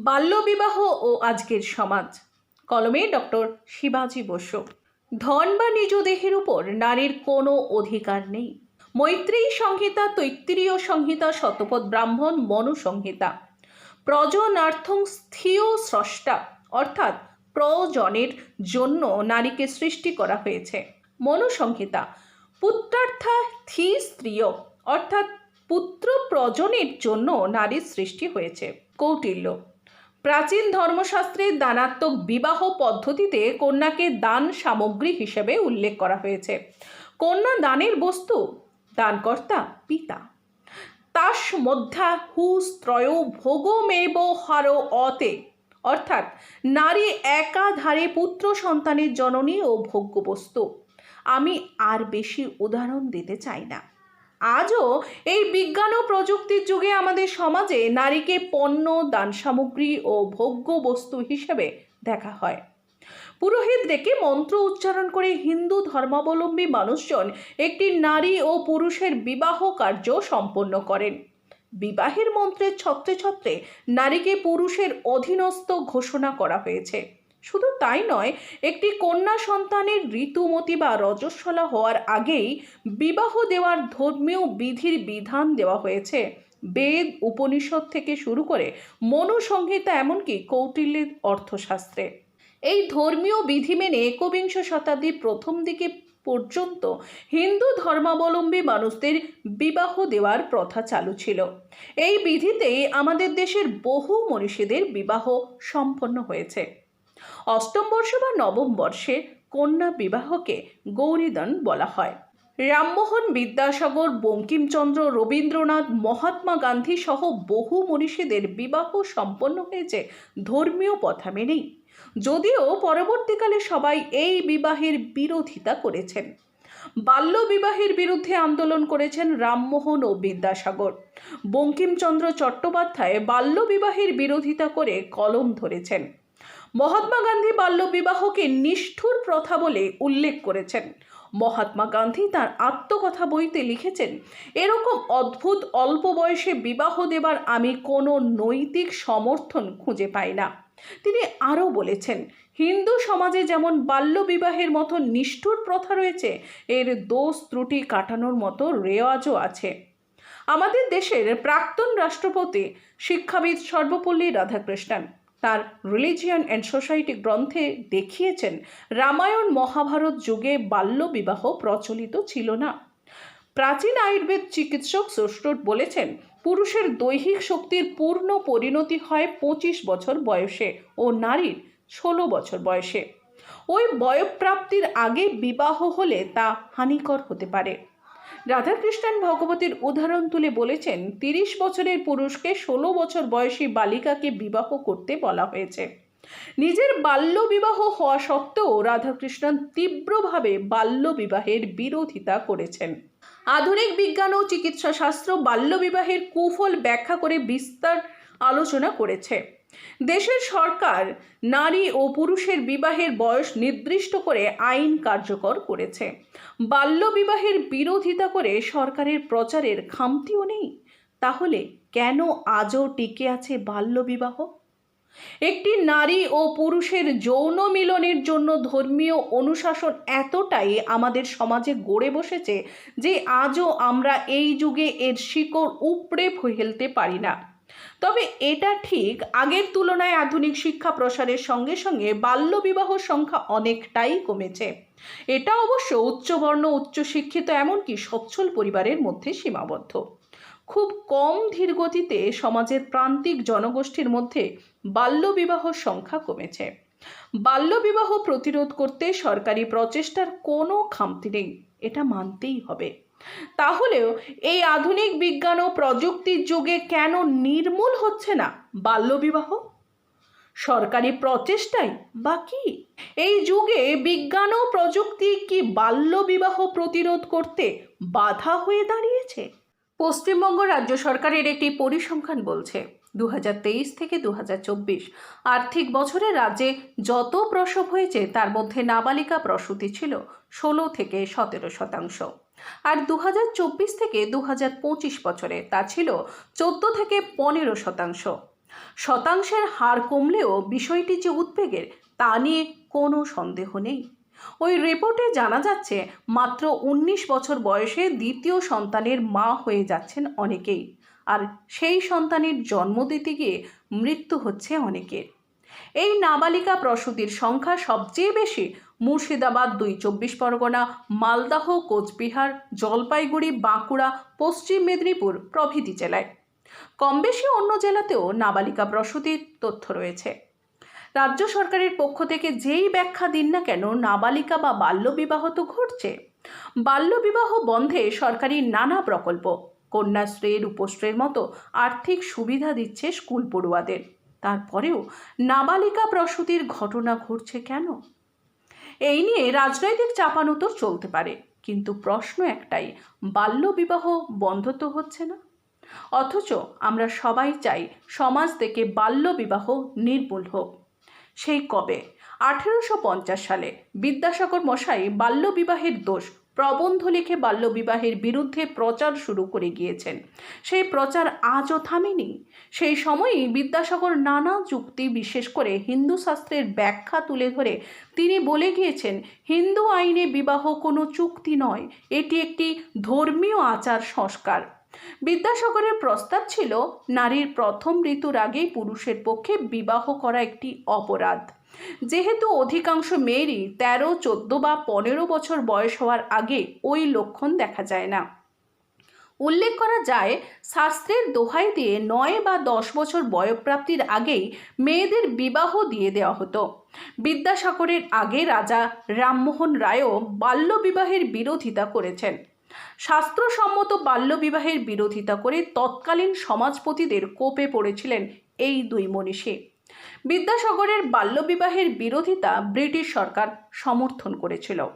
বাল্যবিবাহ ও আজকের সমাজ। কলমে ডক্টর শিবাজি বসু। ধন বা নিজ দেহের উপর নারীর কোনো অধিকার নেই। মৈত্রেয়ী সংহিতা তৈত্রীয় সংহিতা, শতপথ ব্রাহ্মণ মনুসংহিতা প্রজনার্থং স্থিয় স্রষ্টা, অর্থাৎ প্রজনের জন্য নারীকে সৃষ্টি করা হয়েছে। মনুসংহিতা পুত্রার্থা থি স্ত্রিয় অর্থাৎ পুত্র প্রজনের জন্য নারীর সৃষ্টি হয়েছে। কৌটিল্য প্রাচীন ধর্মশাস্ত্রে দানাত্মক বিবাহ পদ্ধতিতে কন্যাকে দান সামগ্রী হিসেবে উল্লেখ করা হয়েছে। কন্যা দানের বস্তু, দানকর্তা পিতা। তাস মধ্যা হু স্ত্রয় ভোগমেব হার অতে। অর্থাৎ, নারী একাধারে পুত্র সন্তানের জননী ও ভোগ্যবস্তু। আমি আর বেশি উদাহরণ দিতে চাই না। আজও এই বিজ্ঞান ও প্রযুক্তির যুগে আমাদের সমাজে নারীকে পণ্য দান সামগ্রী ও ভোগ্য বস্তু হিসেবে দেখা হয়। পুরোহিত ডেকে মন্ত্র উচ্চারণ করে হিন্দু ধর্মাবলম্বী মানুষজন একটি নারী ও পুরুষের বিবাহ কার্য সম্পন্ন করেন। বিবাহের মন্ত্রের ছত্রে ছত্রে নারীকে পুরুষের অধীনস্থ ঘোষণা করা হয়েছে। শুধু তাই নয়, একটি কন্যা সন্তানের ঋতুমতি বা রজস্বলা হওয়ার আগেই বিবাহ দেওয়ার ধর্মীয় বিধির বিধান দেওয়া হয়েছে। বেদ, উপনিষদ থেকে শুরু করে মনুসংহিতা এমনকি কৌটিল্যের অর্থশাস্ত্রে। এই ধর্মীয় বিধি মেনে একবিংশ শতাব্দীর প্রথম দিকে পর্যন্ত হিন্দু ধর্মাবলম্বী মানুষদের বিবাহ দেওয়ার প্রথা চালু ছিল। এই বিধিতেই আমাদের দেশের বহু মনীষীদের বিবাহ সম্পন্ন হয়েছে। অষ্টম বর্ষ বা নবম বর্ষে কন্যা বিবাহকে গৌরীদান বলা হয়। রামমোহন বিদ্যাসাগর, বঙ্কিমচন্দ্র, রবীন্দ্রনাথ, মহাত্মা গান্ধী সহ বহু মনীষীদের বিবাহ সম্পন্ন হয়েছে ধর্মীয় পথা মেনেই। যদিও পরবর্তীকালে সবাই এই বিবাহের বিরোধিতা করেছেন। বাল্য বিবাহের বিরুদ্ধে আন্দোলন করেছেন রামমোহন ও বিদ্যাসাগর। বঙ্কিমচন্দ্র চট্টোপাধ্যায় বাল্য বিবাহের বিরোধিতা করে কলম ধরেছেন। মহাত্মা গান্ধী বাল্যবিবাহকে নিষ্ঠুর প্রথা বলে উল্লেখ করেছেন। মহাত্মা গান্ধী তার আত্মকথা বইতে লিখেছেন, এরকম অদ্ভুত অল্প বয়সে বিবাহ দেবার আমি কোনো নৈতিক সমর্থন খুঁজে পাই না। তিনি আরও বলেছেন, হিন্দু সমাজে যেমন বাল্যবিবাহের মতো নিষ্ঠুর প্রথা রয়েছে, এর দোষ ত্রুটি কাটানোর মতো রেওয়াজও আছে। আমাদের দেশের প্রাক্তন রাষ্ট্রপতি শিক্ষাবিদ সর্বপল্লী রাধাকৃষ্ণন তার রিলিজিয়ান অ্যান্ড সোসাইটি গ্রন্থে দেখিয়েছেন, রামায়ণ মহাভারত যুগে বাল্যবিবাহ প্রচলিত ছিল না। প্রাচীন আয়ুর্বেদ চিকিৎসক সুষ্টট বলেছেন, পুরুষের দৈহিক শক্তির পূর্ণ পরিণতি হয় পঁচিশ বছর বয়সে ও নারীর ষোলো বছর বয়সে। ওই বয়প্রাপ্তির আগে বিবাহ হলে তা হানিকর হতে পারে। রাধাকৃষ্ণন ভগবতীর উদাহরণ তুলে বলেছেন, তিরিশ বছরের পুরুষকে ষোলো বছর বয়সী বালিকাকে বিবাহ করতে বলা হয়েছে। নিজের বাল্য বিবাহ হওয়া সত্ত্বেও রাধাকৃষ্ণন তীব্রভাবে বাল্য বিবাহের বিরোধিতা করেছেন। আধুনিক বিজ্ঞান ও চিকিৎসা শাস্ত্র বাল্যবিবাহের কুফল ব্যাখ্যা করে বিস্তার আলোচনা করেছে। দেশের সরকার নারী ও পুরুষের বিবাহের বয়স নির্দিষ্ট করে আইন কার্যকর করেছে। বাল্যবিবাহের বিরোধিতা করে সরকারের প্রচারের খামতিও নেই। তাহলে কেন আজও টিকে আছে বাল্যবিবাহ একটি নারী ও পুরুষের যৌন মিলনের জন্য ধর্মীয় অনুশাসন এতটাই আমাদের সমাজে গড়ে বসেছে যে আজও আমরা এই যুগে এর শিকড় উপড়ে ফেলতে পারি না। তবে এটা ঠিক, আগের তুলনায় আধুনিক শিক্ষা প্রসারের সঙ্গে সঙ্গে বাল্যবিবাহ সংখ্যা অনেকটাই কমেছে। এটা অবশ্য উচ্চবর্ণ, উচ্চশিক্ষিত, এমনকি সচ্ছল পরিবারের মধ্যে সীমাবদ্ধ। খুব কম ধীরগতিতে সমাজের প্রান্তিক জনগোষ্ঠীর মধ্যে বাল্যবিবাহ সংখ্যা কমেছে। বাল্যবিবাহ প্রতিরোধ করতে সরকারি প্রচেষ্টার কোনো খামতি নেই, এটা মানতেই হবে। তাহলেও এই আধুনিক বিজ্ঞান ও প্রযুক্তির যুগে কেন নির্মূল হচ্ছে না বাল্যবিবাহ? সরকারি প্রচেষ্টাই বা কি? এই যুগে বিজ্ঞান ও প্রযুক্তি কি বাল্যবিবাহ প্রতিরোধ করতে বাধা হয়ে দাঁড়িয়েছে? পশ্চিমবঙ্গ রাজ্য সরকারের একটি পরিসংখ্যান বলছে দু হাজার তেইশ থেকে দু হাজার চব্বিশ আর্থিক বছরে রাজ্যে যত প্রসব হয়েছে তার মধ্যে নাবালিকা প্রসূতি ছিল ষোলো থেকে সতেরো শতাংশ। আর দু হাজার চব্বিশ থেকে দু হাজার পঁচিশ বছরে তা ছিল চোদ্দ থেকে পনেরো শতাংশ। শতাংশের হার কমলেও বিষয়টি যে উদ্বেগের, তা নিয়ে কোনো সন্দেহ নেই। ওই রিপোর্টে জানা যাচ্ছে, মাত্র উনিশ বছর বয়সে দ্বিতীয় সন্তানের মা হয়ে যাচ্ছেন অনেকেই। আর সেই সন্তানের জন্ম দিতে গিয়ে মৃত্যু হচ্ছে অনেকের। এই নাবালিকা প্রসূতির সংখ্যা সবচেয়ে বেশি মুর্শিদাবাদ দুই, চব্বিশ পরগনা, মালদাহ, কোচবিহার, জলপাইগুড়ি, বাঁকুড়া, পশ্চিম মেদিনীপুর প্রভৃতি জেলায়। কম বেশি অন্য জেলাতেও নাবালিকা প্রসূতির তথ্য রয়েছে। রাজ্য সরকারের পক্ষ থেকে যেই ব্যাখ্যা দিন না কেন নাবালিকা বা বাল্যবিবাহ তো ঘটছে। বাল্যবিবাহ বন্ধে সরকারি নানা প্রকল্প, কন্যাশ্রী, রূপশ্রীর মতো আর্থিক সুবিধা দিচ্ছে স্কুল পড়ুয়াদের। তারপরেও নাবালিকা প্রসূতির ঘটনা ঘটছে কেন? এই নিয়ে রাজনৈতিক চাপানুতর চলতে পারে, কিন্তু প্রশ্ন একটাই, বাল্যবিবাহ বন্ধ তো হচ্ছে না? অথচ আমরা সবাই চাই সমাজ থেকে বাল্যবিবাহ নির্মূল হোক। সেই কবে? আঠেরোশো পঞ্চাশ সালে বিদ্যাসাগর মশাই বাল্যবিবাহের দোষ প্রবন্ধ লিখে বাল্যবিবাহের বিরুদ্ধে প্রচার শুরু করে গিয়েছেন। সেই প্রচার আজও থামেনি। সেই সময়ই বিদ্যাসাগর নানা যুক্তি বিশেষ করে হিন্দু শাস্ত্রের ব্যাখ্যা তুলে ধরে তিনি বলে গিয়েছেন, হিন্দু আইনে বিবাহ কোনো চুক্তি নয়, এটি একটি ধর্মীয় আচার সংস্কার। বিদ্যাসাগরের প্রস্তাব ছিল, নারীর প্রথম ঋতুর আগেই পুরুষের পক্ষে বিবাহ করা একটি অপরাধ। যেহেতু অধিকাংশ মেয়েরই তেরো, চোদ্দ বা পনেরো বছর বয়স হওয়ার আগে ওই লক্ষণ দেখা যায় না। উল্লেখ করা যায়, শাস্ত্রের দোহাই দিয়ে নয় বা দশ বছর বয়প্রাপ্তির আগেই মেয়েদের বিবাহ দিয়ে দেওয়া হতো। বিদ্যাসাগরের আগে রাজা রামমোহন রায়ও বাল্যবিবাহের বিরোধিতা করেছেন। শাস্ত্রসম্মত বাল্যবিবাহের বিরোধিতা করে তৎকালীন সমাজপতিদের কোপে পড়েছিলেন এই দুই মনীষী। বিদ্যাসাগরের বাল্যবিবাহের বিরোধিতা ব্রিটিশ সরকার সমর্থন করেছিল।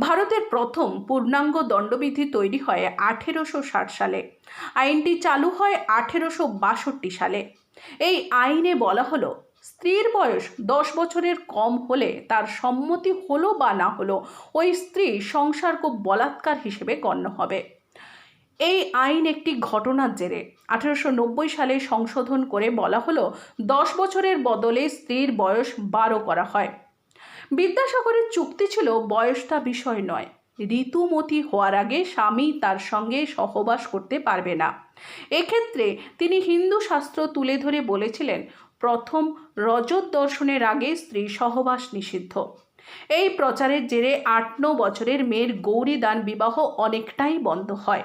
ভারতের প্রথম পূর্ণাঙ্গ দণ্ডবিধি তৈরি হয় আঠেরোশো ষাট সালে। আইনটি চালু হয় আঠেরোশো বাষট্টি সালে। এই আইনে বলা হলো, স্ত্রীর বয়স দশ বছরের কম হলে তার সম্মতি হলো বা না হলো ওই স্ত্রী সংসার্গ বলাৎকার হিসেবে গণ্য হবে। এই আইন একটি ঘটনার জেরে আঠেরোশো নব্বই সালে সংশোধন করে বলা হলো, দশ বছরের বদলে স্ত্রীর বয়স বারো করা হয়। বিদ্যাসাগরের চুক্তি ছিল বয়সটা বিষয় নয়। ঋতুমতি হওয়ার আগে স্বামী তার সঙ্গে সহবাস করতে পারবে না। এক্ষেত্রে তিনি হিন্দু শাস্ত্র তুলে ধরে বলেছিলেন, প্রথম রজত দর্শনের আগে স্ত্রী সহবাস নিষিদ্ধ। এই প্রচারের জেরে আট ন বছরের মেয়ের গৌরী দান বিবাহ অনেকটাই বন্ধ হয়।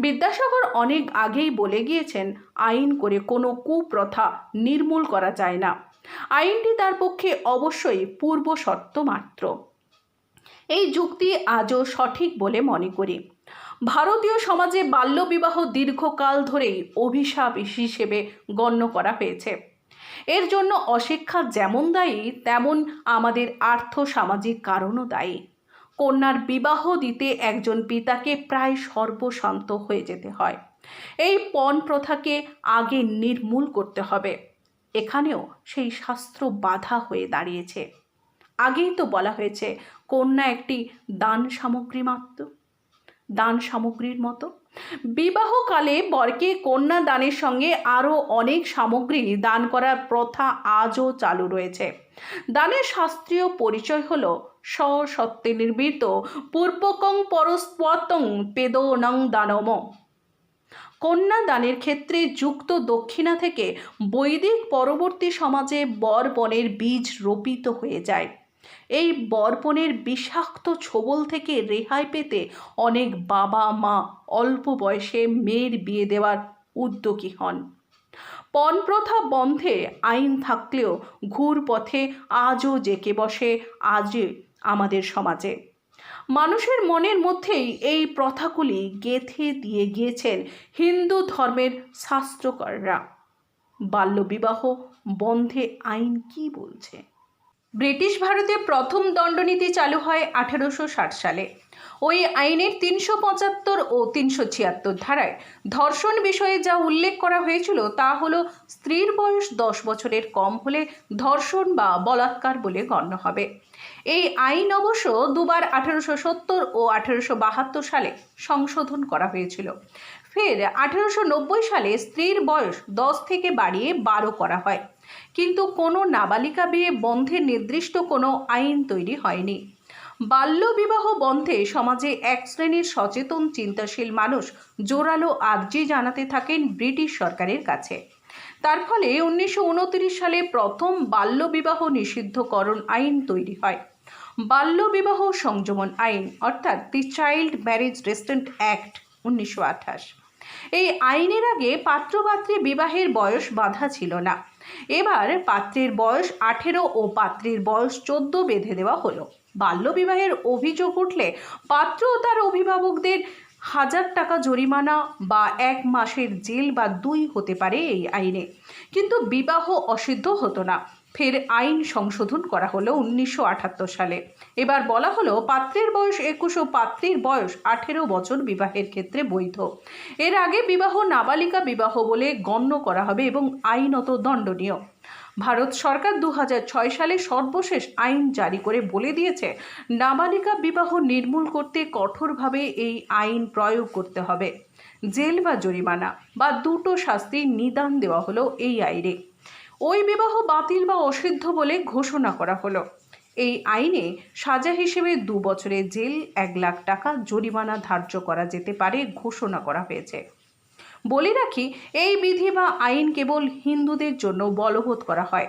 বিদ্যাসাগর অনেক আগেই বলে গিয়েছেন, আইন করে কোনো কুপ্রথা নির্মূল করা যায় না। আইনটি তার পক্ষে অবশ্যই পূর্ব শর্ত মাত্র। এই যুক্তি আজও সঠিক বলে মনে করি। ভারতীয় সমাজে বাল্যবিবাহ দীর্ঘকাল ধরেই অভিশাপ হিসেবে গণ্য করা হয়েছে। এর জন্য অশিক্ষা যেমন দায়ী, তেমন আমাদের আর্থ সামাজিক কারণও দায়ী। কন্যার বিবাহ দিতে একজন পিতাকে প্রায় সর্বশান্ত হয়ে যেতে হয়। এই পণ প্রথাকে আগে নির্মূল করতে হবে। এখানেও সেই শাস্ত্র বাধা হয়ে দাঁড়িয়েছে। আগেই তো বলা হয়েছে, কন্যা একটি দান সামগ্রী মাত্র। দান সামগ্রীর মতো। বিবাহকালে বরকে কন্যা দানের সঙ্গে আরও অনেক সামগ্রী দান করার প্রথা আজও চালু রয়েছে। দানের শাস্ত্রীয় পরিচয় হল স্বসত্বে নির্মিত পূর্বকং পরস্পতং পেদনং দানম কন্যা দানের ক্ষেত্রে যুক্ত দক্ষিণা থেকে বৈদিক পরবর্তী সমাজে বর বনের বীজ রোপিত হয়ে যায়। এই বর্পণের বিষাক্ত ছোবল থেকে রেহাই পেতে অনেক বাবা মা অল্প বয়সে মেয়ের বিয়ে দেওয়ার উদ্যোগী হন। পণ প্রথা বন্ধে আইন থাকলেও ঘুর পথে আজও জেকে বসে আজও আমাদের সমাজে। মানুষের মনের মধ্যেই এই প্রথাগুলি গেঁথে দিয়ে গিয়েছেন হিন্দু ধর্মের শাস্ত্রকররা। বাল্যবিবাহ, বন্ধে আইন কি বলছে? ব্রিটিশ ভারতে প্রথম দণ্ডনীতি চালু হয় আঠেরোশো ষাট সালে। ওই আইনের তিনশো পঁচাত্তর ও তিনশো ছিয়াত্তর ধারায় ধর্ষণ বিষয়ে যা উল্লেখ করা হয়েছিল তা হল স্ত্রীর বয়স দশ বছরের কম হলে ধর্ষণ বা বলাৎকার বলে গণ্য হবে। এই আইন অবশ্য দুবার আঠেরোশো সত্তর ও আঠেরোশো বাহাত্তর সালে সংশোধন করা হয়েছিল। ফের আঠেরোশো নব্বই সালে স্ত্রীর বয়স দশ থেকে বাড়িয়ে বারো করা হয়। কিন্তু কোনো নাবালিকা বিয়ে বন্ধের নির্দিষ্ট কোনো আইন তৈরি হয়নি। বাল্যবিবাহ বন্ধে সমাজে এক শ্রেণির সচেতন, চিন্তাশীল মানুষ জোরালো আর্জি জানাতে থাকেন ব্রিটিশ সরকারের কাছে। তার ফলে উনিশশো উনত্রিশ সালে প্রথম বাল্যবিবাহ নিষিদ্ধকরণ আইন তৈরি হয়। বাল্যবিবাহ সংযমন আইন, অর্থাৎ the child marriage restraint act, উনিশশো আঠাশ। এই আইনের আগে পাত্রপাত্রী বিবাহের বয়স বাধা ছিল না। এবার পাত্রের বয়স আঠেরো ও পাত্রীর বয়স চোদ্দ বেঁধে দেওয়া হলো। বাল্যবিবাহের অভিযোগ উঠলে পাত্র ও তার অভিভাবকদের হাজার টাকা জরিমানা বা এক মাসের জেল বা দুই হতে পারে এই আইনে। কিন্তু বিবাহ অসিদ্ধ হতো না। ফের আইন সংশোধন করা হলো উনিশশো আটাত্তর সালে। এবার বলা হলো পাত্রের বয়স একুশ ও পাত্রীর বয়স আঠেরো বছর বিবাহের ক্ষেত্রে বৈধ। এর আগে বিবাহ নাবালিকা বিবাহ বলে গণ্য করা হবে এবং আইনত দণ্ডনীয়। ভারত সরকার দু সালে সর্বশেষ আইন জারি করে বলে দিয়েছে, নাবালিকা বিবাহ নির্মূল করতে কঠোরভাবে এই আইন প্রয়োগ করতে হবে। জেল বা জরিমানা বা দুটো শাস্তির নিদান দেওয়া হলো এই আইনে। ওই বিবাহ বাতিল বা অসিদ্ধ বলে ঘোষণা করা হলো। এই আইনে সাজা হিসেবে দু বছরের জেল, এক লাখ টাকা জরিমানা ধার্য করা যেতে পারে ঘোষণা করা হয়েছে। বলে রাখি, এই বিধি বা আইন কেবল হিন্দুদের জন্য বলবৎ করা হয়।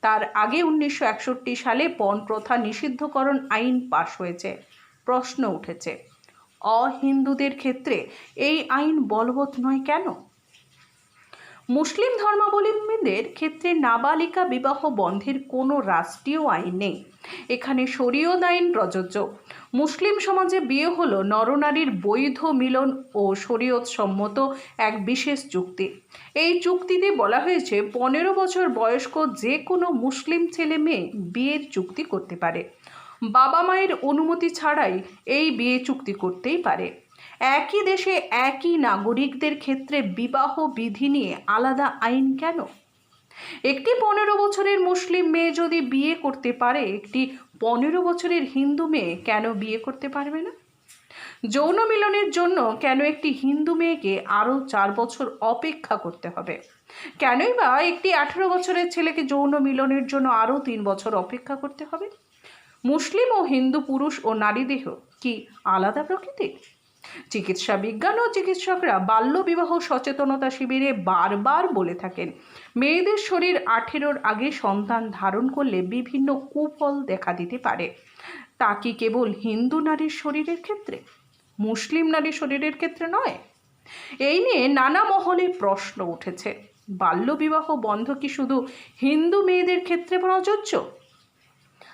তার আগে উনিশশো একষট্টি সালে পণ প্রথা নিষিদ্ধকরণ আইন পাশ হয়েছে, প্রশ্ন উঠেছে। অহিন্দুদের ক্ষেত্রে এই আইন বলবৎ নয় কেন? মুসলিম ধর্মাবলম্বীদের ক্ষেত্রে নাবালিকা বিবাহ বন্ধের কোনো রাষ্ট্রীয় আইন নেই। এখানে শরীয়ত আইন প্রযোজ্য। মুসলিম সমাজে বিয়ে হলো নরনারীর বৈধ মিলন ও শরীয়ত সম্মত এক বিশেষ চুক্তি। এই চুক্তিতে বলা হয়েছে, পনেরো বছর বয়স্ক যে কোনো মুসলিম ছেলে মেয়ে বিয়ের চুক্তি করতে পারে। বাবা মায়ের অনুমতি ছাড়াই এই বিয়ে চুক্তি করতেই পারে। একই দেশে একই নাগরিকদের ক্ষেত্রে বিবাহ বিধি নিয়ে আলাদা আইন কেন? একটি পনেরো বছরের মুসলিম মেয়ে যদি বিয়ে করতে পারে, একটি পনেরো বছরের হিন্দু মেয়ে কেন বিয়ে করতে পারবে না? যৌন মিলনের জন্য কেন একটি হিন্দু মেয়েকে আরও চার বছর অপেক্ষা করতে হবে? কেনই বা একটি আঠেরো বছরের ছেলেকে যৌন মিলনের জন্য আরও তিন বছর অপেক্ষা করতে হবে? মুসলিম ও হিন্দু পুরুষ ও নারী দেহ কি আলাদা প্রকৃতির? চিকিৎসা বিজ্ঞান ও চিকিৎসকরা বাল্যবিবাহ সচেতনতা শিবিরে বারবার বলে থাকেন। মেয়েদের শরীর আঠেরোর আগে সন্তান ধারণ করলে বিভিন্ন কুফল দেখা দিতে পারে। তা কি কেবল হিন্দু নারীর শরীরের ক্ষেত্রে? মুসলিম নারীর শরীরের ক্ষেত্রে নয়। এই নিয়ে নানা মহলে প্রশ্ন উঠেছে। বাল্যবিবাহ বন্ধ কি শুধু হিন্দু মেয়েদের ক্ষেত্রে প্রযোজ্য?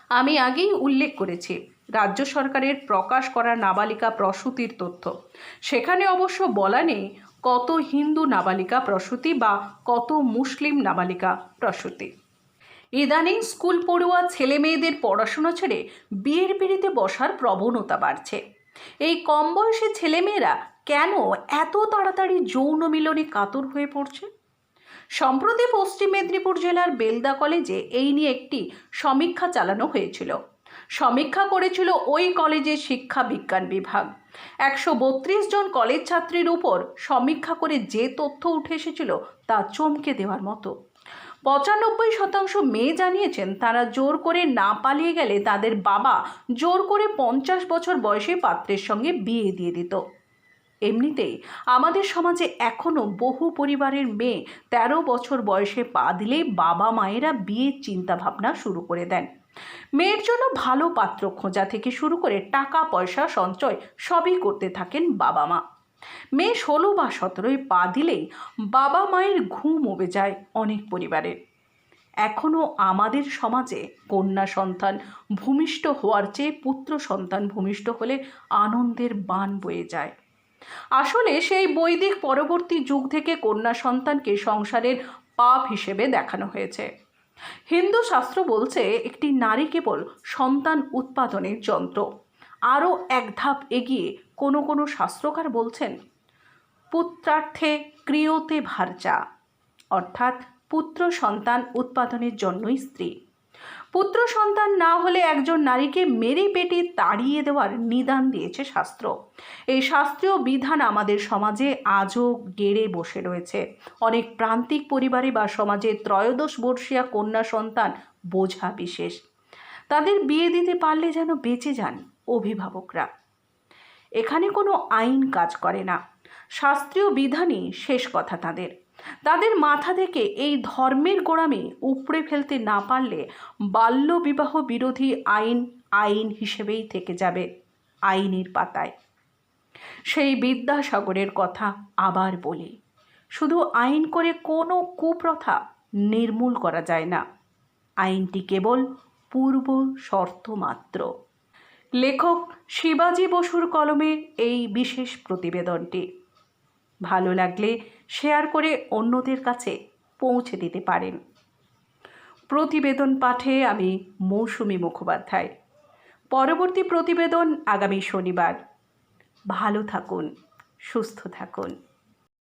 আমি আগেই উল্লেখ করেছি রাজ্য সরকারের প্রকাশ করা নাবালিকা প্রসূতির তথ্য। সেখানে অবশ্য বলা নেই কত হিন্দু নাবালিকা প্রসূতি বা কত মুসলিম নাবালিকা প্রসূতি। ইদানিং স্কুল পড়ুয়া ছেলে মেয়েদের পড়াশোনা ছেড়ে বিয়ের পিড়িতে বসার প্রবণতা বাড়ছে। এই কম বয়সী ছেলেমেয়েরা কেন এত তাড়াতাড়ি যৌন মিলনে কাতর হয়ে পড়ছে? সম্প্রতি পশ্চিম মেদিনীপুর জেলার বেলদা কলেজে এই নিয়ে একটি সমীক্ষা চালানো হয়েছিল। সমীক্ষা করেছিল ওই কলেজের শিক্ষা বিজ্ঞান বিভাগ। একশো বত্রিশ জন কলেজ ছাত্রীর উপর সমীক্ষা করে যে তথ্য উঠে এসেছিল তা চমকে দেওয়ার মতো। পঁচানব্বই শতাংশ মেয়ে জানিয়েছেন, তারা জোর করে না পালিয়ে গেলে তাদের বাবা জোর করে পঞ্চাশ বছর বয়সে পাত্রের সঙ্গে বিয়ে দিয়ে দিত। এমনিতেই আমাদের সমাজে এখনও বহু পরিবারের মেয়ে তেরো বছর বয়সে পা দিলেই বাবা মায়েরা বিয়ের চিন্তাভাবনা শুরু করে দেন। মেয়ের জন্য ভালো পাত্র খোঁজা থেকে শুরু করে টাকা, পয়সা, সঞ্চয় সবই করতে থাকেন বাবা মা। মেয়ে ষোলো বা সতেরোয় পা দিলেই বাবা মায়ের ঘুম উবে যায় অনেক পরিবারের এখনও আমাদের সমাজে কন্যা সন্তান ভূমিষ্ঠ হওয়ার চেয়ে পুত্র সন্তান ভূমিষ্ঠ হলে আনন্দের বান বয়ে যায়। আসলে সেই বৈদিক পরবর্তী যুগ থেকে কন্যা সন্তানকে সংসারের পাপ হিসেবে দেখানো হয়েছে। হিন্দু শাস্ত্র বলছে একটি নারী কেবল সন্তান উৎপাদনের যন্ত্র। আরও এক ধাপ এগিয়ে কোনো কোনো শাস্ত্রকার বলছেন, পুত্রার্থে ক্রিয়তে ভার্যা। অর্থাৎ পুত্র সন্তান উৎপাদনের জন্যই স্ত্রী। পুত্র সন্তান না হলে একজন নারীকে মেরে পেটে তাড়িয়ে দেওয়ার নিদান দিয়েছে শাস্ত্র। এই শাস্ত্রীয় বিধান আমাদের সমাজে আজও গেড়ে বসে রয়েছে। অনেক প্রান্তিক পরিবারে বা সমাজে ত্রয়োদশ বর্ষীয়া কন্যা সন্তান বোঝা বিশেষ। তাদের বিয়ে দিতে পারলে যেন বেঁচে যান অভিভাবকরা। এখানে কোনো আইন কাজ করে না। শাস্ত্রীয় বিধানই শেষ কথা তাদের। তাদের মাথা থেকে এই ধর্মের গোড়ামি উপড়ে ফেলতে না পারলে বাল্যবিবাহ বিরোধী আইন আইন হিসেবেই থেকে যাবে আইনের পাতায়। সেই বিদ্যাসাগরের কথা আবার বলি। শুধু আইন করে কোনো কুপ্রথা নির্মূল করা যায় না। আইনটি কেবল পূর্ব শর্ত মাত্র। লেখক শিবাজি বসুর কলমে এই বিশেষ প্রতিবেদনটি। ভালো লাগলে শেয়ার করে অন্যদের কাছে পৌঁছে দিতে পারেন। প্রতিবেদন পাঠে আমি মৌসুমি মুখোপাধ্যায়। পরবর্তী প্রতিবেদন আগামী শনিবার। ভালো থাকুন, সুস্থ থাকুন।